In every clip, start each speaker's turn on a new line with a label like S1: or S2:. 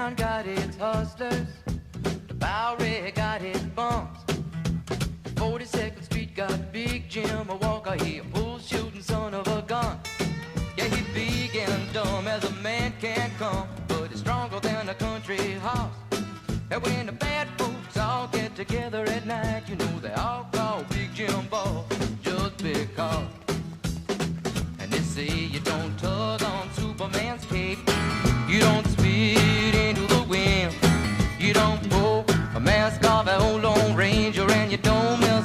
S1: town got its hustlers. The Bowery got its bumps. 42nd Street got Big Jim, a walker, he a bull shooting son of a gun. Yeah, he big and dumb as a man can come, but he's stronger than a country horse. And when the bad folks all get together at night, you know they all call Big Jim Ball just because. And they say you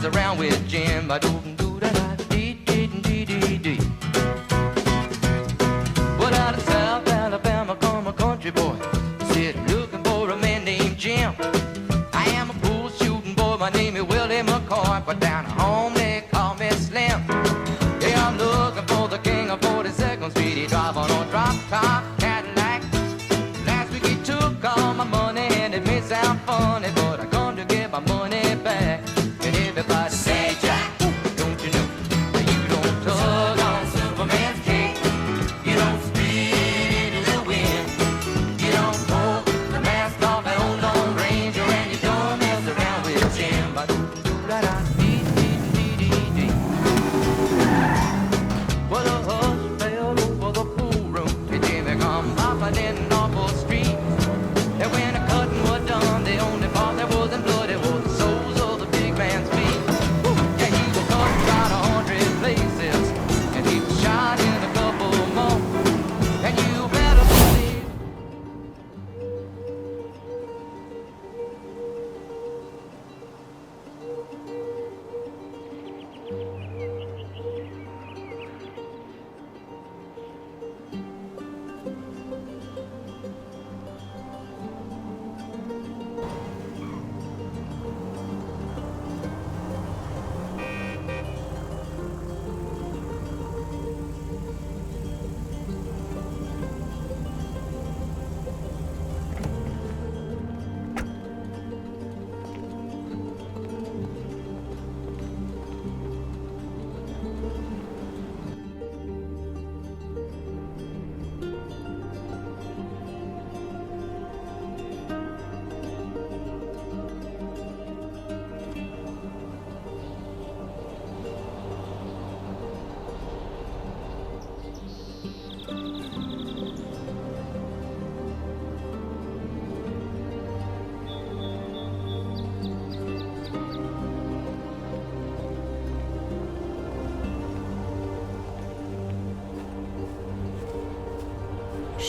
S1: around with Jim. I don't do that. Dee dee dee dee dee. Well, out of South Alabama come a country boy. Said looking for a man named Jim. I am a bull shooting boy. My name is Willie McCoy. But down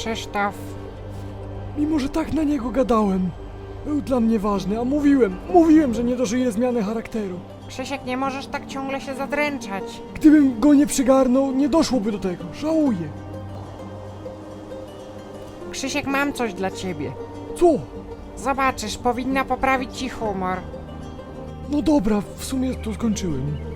S2: Krzysztof,
S3: Mimo, że tak na niego gadałem. Był dla mnie ważny, a mówiłem, mówiłem, że nie dożyje zmiany charakteru.
S2: Krzysiek, nie możesz tak ciągle się zadręczać.
S3: Gdybym go nie przygarnął, nie doszłoby do tego. Żałuję.
S2: Krzysiek, mam coś dla ciebie.
S3: Co?
S2: Zobaczysz, powinna poprawić ci humor.
S3: No dobra, w sumie to skończyłem.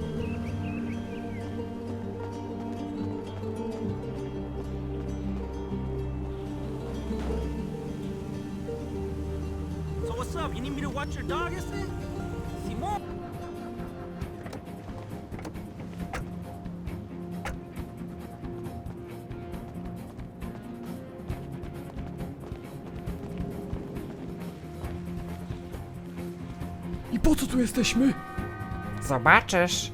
S4: Your dog yesterday? Simon?
S3: I po co tu jesteśmy?
S2: Zobaczysz.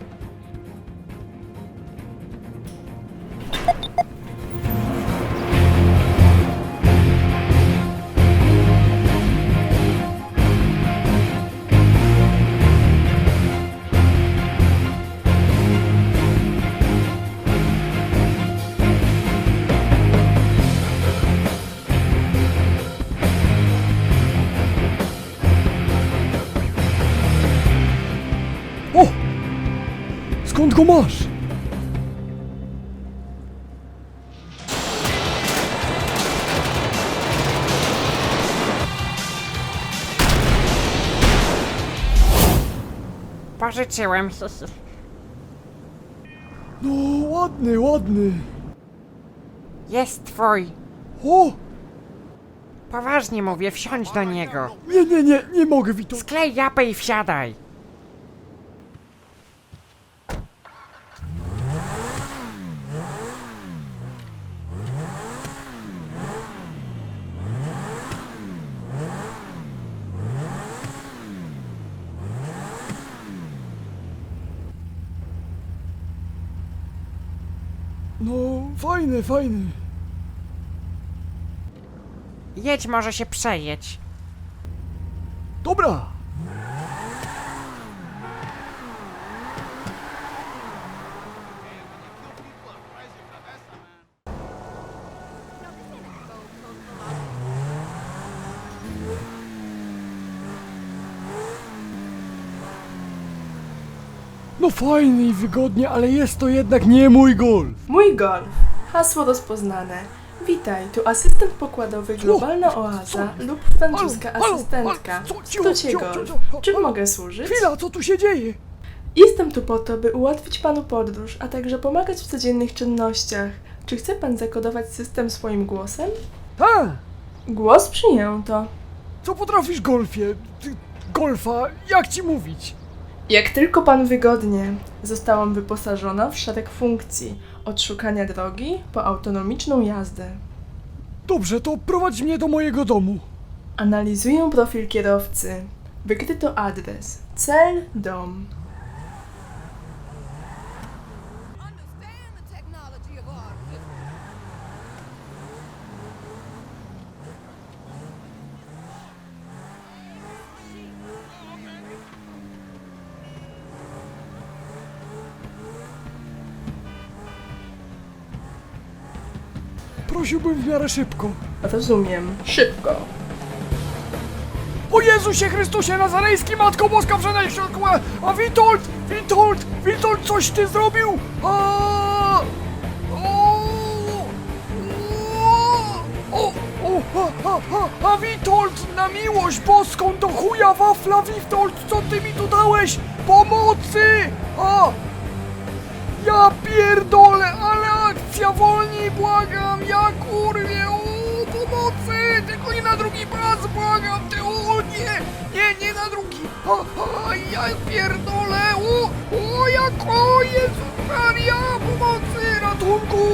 S3: Go masz?
S2: Pożyczyłem.
S3: No, ładny, ładny.
S2: Jest twój.
S3: O!
S2: Poważnie mówię, wsiądź do niego.
S3: Nie, nie, nie, nie mogę, Wito.
S2: Sklej japę i wsiadaj.
S3: No, fajny, fajny.
S2: Jedź, może się przejedź.
S3: Dobra. No fajnie i wygodnie, ale jest to jednak nie mój golf.
S5: Mój golf. Hasło rozpoznane. Witaj, tu asystent pokładowy Globalna Oaza lub francuska asystentka.
S3: cicho,
S5: Czym mogę służyć?
S3: Chwila, co tu się dzieje?
S5: Jestem tu po to, by ułatwić panu podróż, a także pomagać w codziennych czynnościach. Czy chce pan zakodować system swoim głosem?
S3: A,
S5: Głos przyjęto.
S3: co potrafisz golfie? Ty, golfa, jak ci mówić?
S5: Jak tylko pan wygodnie, zostałam wyposażona w szereg funkcji. Od szukania drogi po autonomiczną jazdę.
S3: Dobrze, to prowadź mnie do mojego domu.
S5: Analizuję profil kierowcy. Wykryto adres. Cel dom.
S3: Prosiłbym w miarę szybko.
S5: Rozumiem. Szybko.
S3: O Jezusie Chrystusie Nazarejski, Matko Boska Przenajświatła! A Witold! Witold! Witold, coś ty zrobił! A! O! O! O! A, a, a, a Witold, na miłość boską do chuja wafla, Witold, co ty mi tu dałeś? Pomocy! A! Ja pierdolę, ale akcja wolniej, błagam, ja kurwie, o, pomocy, tylko nie na drugi pas, błagam, ty, o, nie, nie, nie na drugi, a, a, ja pierdolę, o, o, jak, o, Jezus Maria, pomocy, ratunku,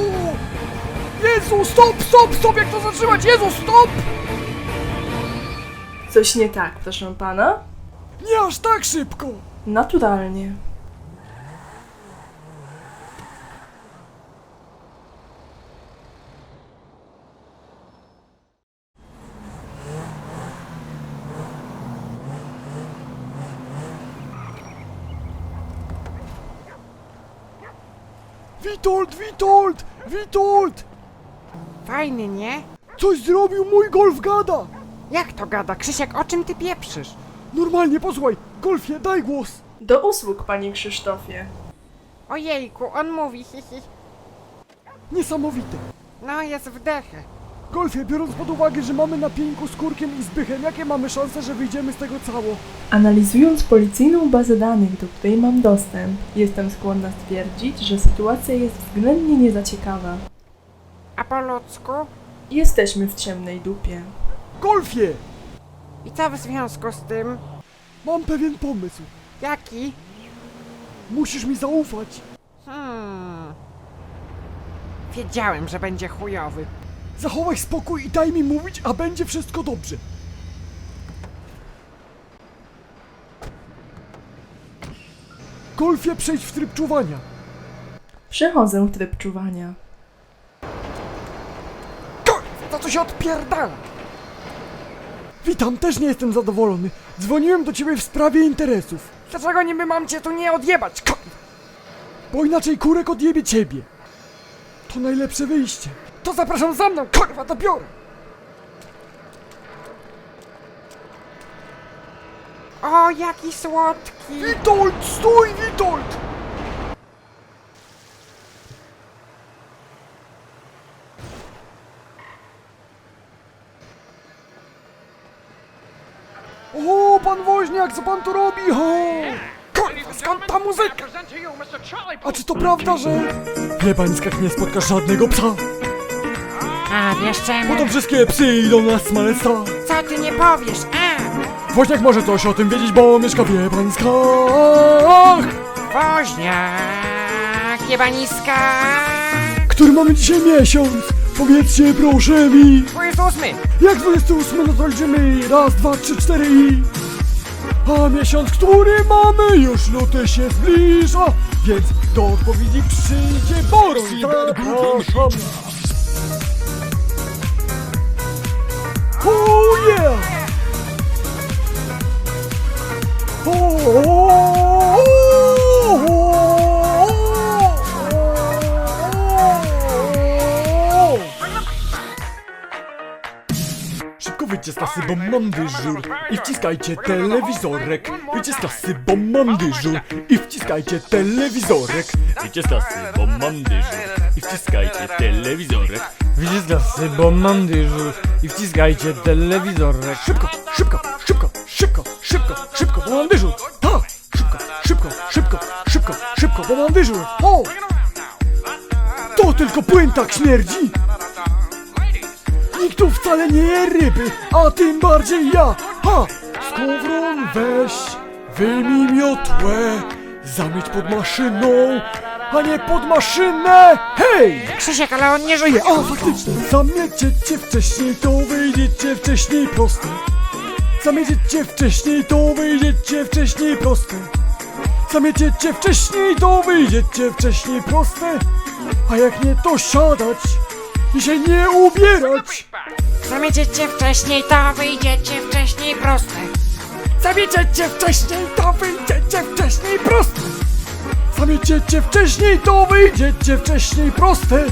S3: Jezu, stop, stop, stop, jak to zatrzymać, Jezu, stop,
S5: Coś nie tak, proszę pana?
S3: nie aż tak szybko,
S5: Naturalnie.
S3: Witold, Witold, Witold,
S2: Fajny, nie?
S3: coś zrobił mój golf gada,
S2: Jak to gada? Krzysiek, o czym ty pieprzysz?
S3: normalnie, posłuchaj, golfie, daj głos.
S5: Do usług, panie Krzysztofie.
S2: Ojejku, on mówi, hi, hi.
S3: Niesamowite.
S2: No, jest w dechę.
S3: Golfie, biorąc pod uwagę, że mamy na pieńku z Kurkiem i Zbychem, jakie mamy szanse, że wyjdziemy z tego cało?
S5: Analizując policyjną bazę danych, do której mam dostęp, jestem skłonna stwierdzić, że sytuacja jest względnie niezaciekawa.
S2: A po ludzku?
S5: Jesteśmy w ciemnej dupie.
S3: Golfie!
S2: I co w związku z tym?
S3: Mam pewien pomysł.
S2: Jaki?
S3: Musisz mi zaufać.
S2: Hmm. Wiedziałem, że będzie chujowy.
S3: Zachowaj spokój i daj mi mówić, a będzie wszystko dobrze. Golfie, przejdź w tryb czuwania.
S5: Przechodzę w tryb czuwania.
S2: Kurwa, to co się odpierdala?
S3: Witam, też nie jestem zadowolony. Dzwoniłem do ciebie w sprawie interesów.
S2: Dlaczego niby mam cię tu nie odjebać?
S3: Bo inaczej kurek odjebie ciebie. To najlepsze wyjście.
S2: To zapraszam za mną, kurwa, to biorę. O, jaki słodki.
S3: Witold, stój, Witold! O, pan woźniak, co pan tu robi? O!
S2: Kurwa, skąd ta muzyka?
S3: A czy to prawda, że... W jebańskach nie spotkasz żadnego psa?
S2: A, wiesz
S3: Bo
S2: czemu?
S3: to wszystkie psy idą na smalca.
S2: Co ty nie powiesz? A,
S3: Woźniak może coś o tym wiedzieć, bo mieszka w jebańskach.
S2: woźniak, jebaniska.
S3: Który mamy dzisiaj miesiąc? Powiedzcie proszę mi.
S2: 28.
S3: Jak 28 no to liczymy raz, dwa, trzy, cztery i... A miesiąc, który mamy już luty się zbliża Więc Do odpowiedzi przyjdzie Boroń. Zapraszam. Oh yeah! Oh, wyjdźcie z klasy, bo mam dyżur I wciskajcie telewizorek Wyjdźcie z klasy, bo mam dyżur I wciskajcie telewizorek
S6: Wyjdźcie z klasy, bo mam dyżur i wciskajcie telewizorek.
S3: Klasy, bo mam dyżur I wciskajcie telewizorek Szybko, szybko, szybko, szybko, szybko, szybko, bo mam dyżur. Tak, szybko, szybko, szybko, szybko, szybko, bo mam dyżur. O! To tylko płyn tak śmierdzi. Nikt tu wcale nie ryby, a tym bardziej ja. Ha! Skowron weź, wyjmij miotłę Zamieć pod maszyną, a nie pod maszynę Hej!
S2: Krzysiek, ale on nie żyje.
S3: A faktycznie, zamieciecie wcześniej, to wyjdziecie wcześniej proste. Zamieciecie wcześniej, to wyjdziecie wcześniej proste. Zamieciecie wcześniej, to wyjdziecie wcześniej proste. A jak nie, to siadać i się nie ubierać.
S2: Zamieciecie wcześniej, to wyjdziecie wcześniej proste.
S3: Zamieciecie wcześniej, to wyjdziecie wcześniej proste. Zamieciecie wcześniej, to wyjdziecie wcześniej proste.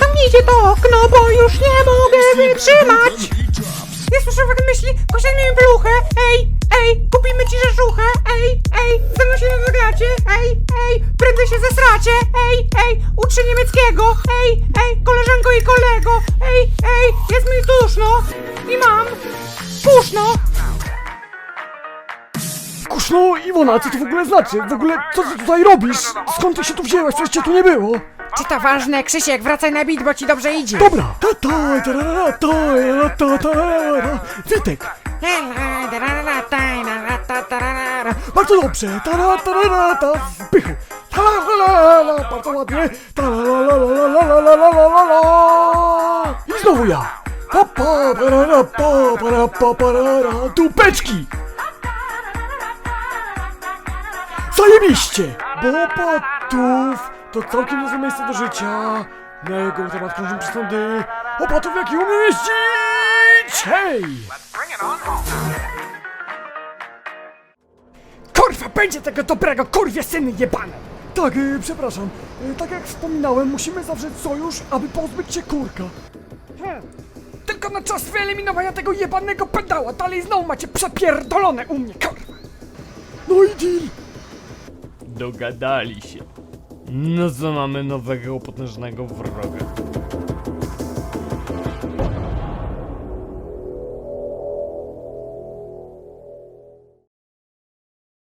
S2: Zamknijcie to okno, bo już nie mogę wytrzymać! Nie słyszę w myśli, posiadł mi bluchę, ej, ej, kupimy ci rzeżuchę, ej, ej, ze mną się nie zagracie, ej, ej, prędzej się zesracie, ej, ej, uczy niemieckiego, ej, ej, koleżanko i kolego, ej, ej, jest mi duszno i mam puszno.
S3: Kuszno, Iwona, co to w ogóle znaczy? W ogóle, co ty tutaj robisz? Skąd ty się tu wzięłaś? Przecież cię tu nie było.
S2: Czy to ważne, Krzysiek, wracaj na bit, bo ci dobrze idzie.
S3: Dobra. Ta ta ta ta ta ta ta ta Witek. Bardzo dobrze. Ta ta ra ra ta w pychu. Ta la la la la bardzo ładnie. Ta la la la la la la la la la la la I znowu ja. Pa pa pa ra ra pa pa ra pa pa ra ra Dupeczki. Zajebiście! Bo opatów to całkiem niezłe miejsce do życia. Na jego temat krążą przesądy. Opatów jaki umie jeździć! Hej! Kurwa, będzie tego dobrego, kurwie syny jebane! Tak, y, przepraszam. Y, tak jak wspominałem, musimy zawrzeć sojusz, aby pozbyć się kurka. Tylko na czas wyeliminowania tego jebanego pedała, dalej znowu macie przepierdolone u mnie, kurwa! No i deal!
S6: Dogadali się. No co mamy nowego potężnego wroga?